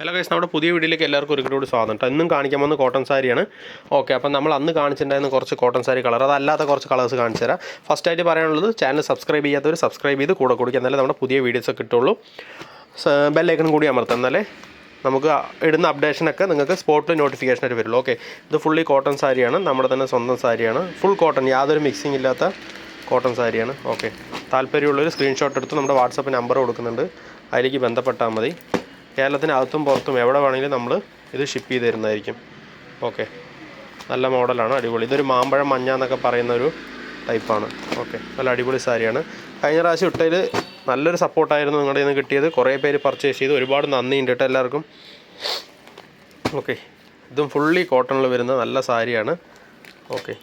Hello guys നമ്മുടെ പുതിയ വീഡിയോയിലേക്ക് എല്ലാവർക്കും ഒരിക്കലും കൂടി സ്വാഗതം കേട്ടോ. ഇന്നും കാണിക്കാൻ വന്ന കോട്ടൺ സാരിയാണ്. ഓക്കെ അപ്പം നമ്മൾ അന്ന് കാണിച്ചിട്ടുണ്ടായിരുന്ന കുറച്ച് കോട്ടൺ സാരി കളർ അതല്ലാത്ത കുറച്ച് കളേഴ്സ് കാണിച്ചു തരാം. ഫസ്റ്റ് ആയിട്ട് പറയാനുള്ളത് ചാനൽ സബ്സ്ക്രൈബ് ചെയ്യാത്തവർ സബ്സ്ക്രൈബ് ചെയ്ത് കൂടെ കൊടുക്കുക എന്നാലേ നമ്മുടെ പുതിയ വീഡിയോസ് കിട്ടുള്ളൂ. ബെല്ലൈക്കൺ കൂടി അമർത്താം. എന്നാലേ നമുക്ക് ഇടുന്ന അപ്ഡേഷനൊക്കെ നിങ്ങൾക്ക് സ്പോട്ടിൽ നോട്ടിഫിക്കേഷൻ ആയിട്ട് വരുള്ളൂ. ഓക്കെ ഇത് ഫുള്ളി കോട്ടൺ സാരിയാണ്. നമ്മുടെ തന്നെ സ്വന്തം സാരിയാണ്. ഫുൾ കോട്ടൺ യാതൊരു മിക്സിംഗ് ഇല്ലാത്ത കോട്ടൺ സാരിയാണ്. ഓക്കെ താല്പര്യമുള്ളൊരു സ്ക്രീൻഷോട്ട് എടുത്ത് നമ്മുടെ വാട്സപ്പ് നമ്പർ കൊടുക്കുന്നുണ്ട്. അതിലേക്ക് ബന്ധപ്പെട്ടാൽ മതി. കേരളത്തിനകത്തും പുറത്തും എവിടെ വേണമെങ്കിലും നമ്മൾ ഇത് ഷിപ്പ് ചെയ്ത് തരുന്നതായിരിക്കും. ഓക്കെ നല്ല മോഡലാണ് അടിപൊളി. ഇതൊരു മാമ്പഴം മഞ്ഞ എന്നൊക്കെ പറയുന്ന ഒരു ടൈപ്പാണ് ഓക്കെ നല്ല അടിപൊളി സാരിയാണ്. കഴിഞ്ഞ പ്രാവശ്യം ഇട്ടതിൽ നല്ലൊരു സപ്പോർട്ടായിരുന്നു നിങ്ങളുടെ നിന്ന് കിട്ടിയത്. കുറേ പേര് പർച്ചേസ് ചെയ്ത്. ഒരുപാട് നന്ദിയുണ്ട് കേട്ടോ എല്ലാവർക്കും. ഓക്കെ ഇതും ഫുള്ളി കോട്ടണിൽ വരുന്ന നല്ല സാരിയാണ്. ഓക്കെ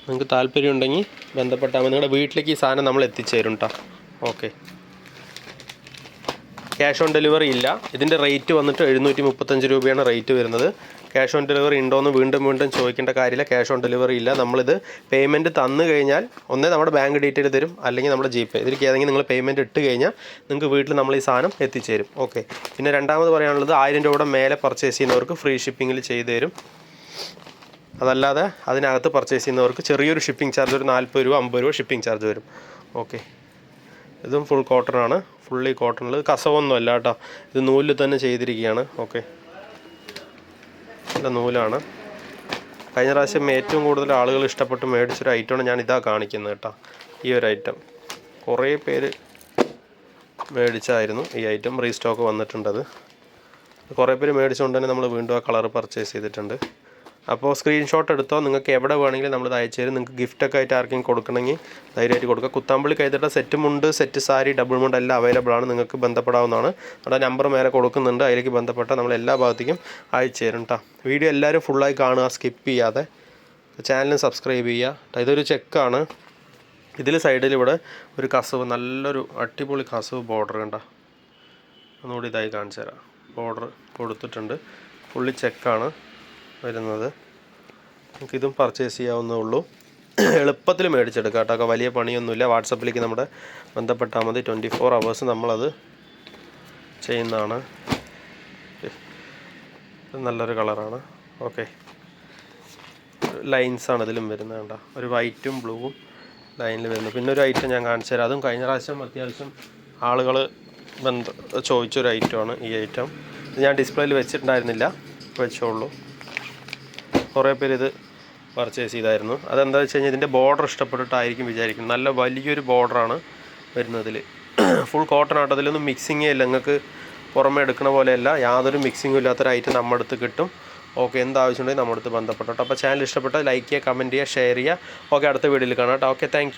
നിങ്ങൾക്ക് താല്പര്യമുണ്ടെങ്കിൽ ബന്ധപ്പെട്ടാൽ മതി. നിങ്ങളുടെ വീട്ടിലേക്ക് ഈ സാധനം നമ്മൾ എത്തിച്ചേരും കേട്ടോ ഓക്കെ. ക്യാഷ് ഓൺ ഡെലിവറി ഇല്ല. ഇതിന്റെ റേറ്റ് വന്നിട്ട് എഴുന്നൂറ്റി മുപ്പത്തഞ്ച് രൂപയാണ് റേറ്റ് വരുന്നത്. ക്യാഷ് ഓൺ ഡെലിവറി ഉണ്ടോയെന്ന് വീണ്ടും വീണ്ടും ചോദിക്കേണ്ട കാര്യമില്ല. ക്യാഷ് ഓൺ ഡെലിവറി ഇല്ല. നമ്മളിത് പേയ്മെന്റ് തന്നു കഴിഞ്ഞാൽ ഒന്നേ നമ്മുടെ ബാങ്ക് ഡീറ്റെയിൽ തരും. അല്ലെങ്കിൽ നമ്മുടെ ജി പേ ഇതിലേക്ക് ഏതെങ്കിലും നിങ്ങൾ പേയ്മെന്റ് ഇട്ട് കഴിഞ്ഞാൽ നിങ്ങൾക്ക് വീട്ടിൽ നമ്മൾ ഈ സാധനം എത്തിച്ചേരും. ഓക്കെ. പിന്നെ രണ്ടാമത് പറയാനുള്ളത് ആയിരം രൂപയുടെ മേലെ പർച്ചേസ് ചെയ്യുന്നവർക്ക് ഫ്രീ ഷിപ്പിങ്ങിൽ ചെയ്തു തരും. അതല്ലാതെ അതിനകത്ത് പർച്ചേസ് ചെയ്യുന്നവർക്ക് ചെറിയൊരു ഷിപ്പിംഗ് ചാർജ് ഒരു നാൽപ്പത് രൂപ അമ്പത് രൂപ ഷിപ്പിംഗ് ചാർജ് വരും. ഓക്കെ ഇതും ഫുൾ കോട്ടൺ ആണ്. ഫുള്ളി കോട്ടണിൽ കസവൊന്നും അല്ല കേട്ടോ. ഇത് നൂലിൽ തന്നെ ചെയ്തിരിക്കുകയാണ്. ഓക്കെ നല്ല നൂലാണ്. കഴിഞ്ഞ പ്രാവശ്യം ഏറ്റവും കൂടുതൽ ആളുകൾ ഇഷ്ടപ്പെട്ട് മേടിച്ചൊരു ഐറ്റമാണ് ഞാൻ ഇതാ കാണിക്കുന്നത് കേട്ടോ. ഈ ഒരു ഐറ്റം കുറേ പേര് മേടിച്ചായിരുന്നു ഈ ഐറ്റം റീസ്റ്റോക്ക് വന്നിട്ടുണ്ടത്. കുറേ പേര് മേടിച്ചുകൊണ്ട് തന്നെ നമ്മൾ വീണ്ടും ആ കളർ പർച്ചേസ് ചെയ്തിട്ടുണ്ട്. അപ്പോൾ സ്ക്രീൻഷോട്ട് എടുത്തോ. നിങ്ങൾക്ക് എവിടെ വേണമെങ്കിലും നമ്മൾ അയച്ചു തരും. നിങ്ങൾക്ക് ഗിഫ്റ്റൊക്കെ ആയിട്ട് ആർക്കും കൊടുക്കണമെങ്കിൽ ധൈര്യമായിട്ട് കൊടുക്കുക. കുത്താമ്പള്ളി കൈതട്ട സെറ്റ് മുണ്ട് സെറ്റ് സാരി ഡബിൾ മുണ്ട് എല്ലാം അവൈലബിൾ ആണ്. നിങ്ങൾക്ക് ബന്ധപ്പെടാവുന്നതാണ്. നമ്മുടെ നമ്പർ മേലെ കൊടുക്കുന്നുണ്ട്. അതിലേക്ക് ബന്ധപ്പെട്ട നമ്മൾ എല്ലാ ഭാഗത്തേക്കും അയച്ചു തരും കേട്ടോ വീഡിയോ എല്ലാവരും ഫുള്ളായി കാണുക. സ്കിപ്പ് ചെയ്യാതെ. ചാനലിന് സബ്സ്ക്രൈബ് ചെയ്യുക. ഇതൊരു ചെക്കാണ് ഇതിൽ സൈഡിൽ ഇവിടെ ഒരു കസവ് നല്ലൊരു അടിപൊളി കസവ് ബോർഡർ കണ്ട. ഒന്നുകൂടി ഇതായി കാണിച്ചു തരാം. ബോർഡർ കൊടുത്തിട്ടുണ്ട്. ഫുള്ളി ചെക്കാണ് വരുന്നത്. നമുക്കിതും പർച്ചേസ് ചെയ്യാവുന്നേ ഉള്ളൂ. എളുപ്പത്തിൽ മേടിച്ചെടുക്കാം കേട്ടോ. വലിയ പണിയൊന്നുമില്ല. വാട്സപ്പിലേക്ക് നമ്മുടെ ബന്ധപ്പെട്ടാൽ മതി. ട്വന്റി ഫോർ അവേഴ്സ് നമ്മളത് ചെയ്യുന്നതാണ്. നല്ലൊരു കളറാണ്. ഓക്കെ ലൈൻസാണ് ഇതിലും വരുന്നത് കേട്ടോ. ഒരു വൈറ്റും ബ്ലൂവും ലൈനിൽ വരുന്നു. പിന്നെ ഒരു ഐറ്റം ഞാൻ കാണിച്ചു തരാം. അതും കഴിഞ്ഞ പ്രാവശ്യം അത്യാവശ്യം ആളുകൾ ബന്ധ ചോദിച്ചൊരു ഐറ്റമാണ് ഈ ഐറ്റം ഞാൻ ഡിസ്പ്ലേയിൽ വെച്ചിട്ടുണ്ടായിരുന്നില്ല. വെച്ചോളൂ. കുറേ പേര് ഇത് പർച്ചേസ് ചെയ്തായിരുന്നു. അതെന്താ വെച്ച് കഴിഞ്ഞാൽ ഇതിന്റെ ബോർഡർ ഇഷ്ടപ്പെട്ടിട്ടായിരിക്കും വിചാരിക്കുന്നത്. നല്ല വലിയൊരു ബോർഡറാണ് വരുന്നതിൽ ഫുൾ കോട്ടൺ ആട്ടോ? അതിലൊന്നും മിക്സിങ്ങേ ഇല്ല. നിങ്ങൾക്ക് പുറമെ എടുക്കുന്ന പോലെയല്ല. യാതൊരു മിക്സിങ്ങും ഇല്ലാത്തൊരു ഐറ്റം നമ്മുടെ അടുത്ത് കിട്ടും. ഓക്കെ എന്താവശ്യമുണ്ടെങ്കിൽ നമ്മുടെ അടുത്ത് ബന്ധപ്പെട്ടോട്ടോ അപ്പോൾ ചാനൽ ഇഷ്ടപ്പെട്ടാൽ ലൈക്ക് ചെയ്യുക കമന്റ് ചെയ്യുക ഷെയർ ചെയ്യുക. ഓക്കെ അടുത്ത വീഡിയോയിൽ കാണാം കേട്ടോ. Okay thank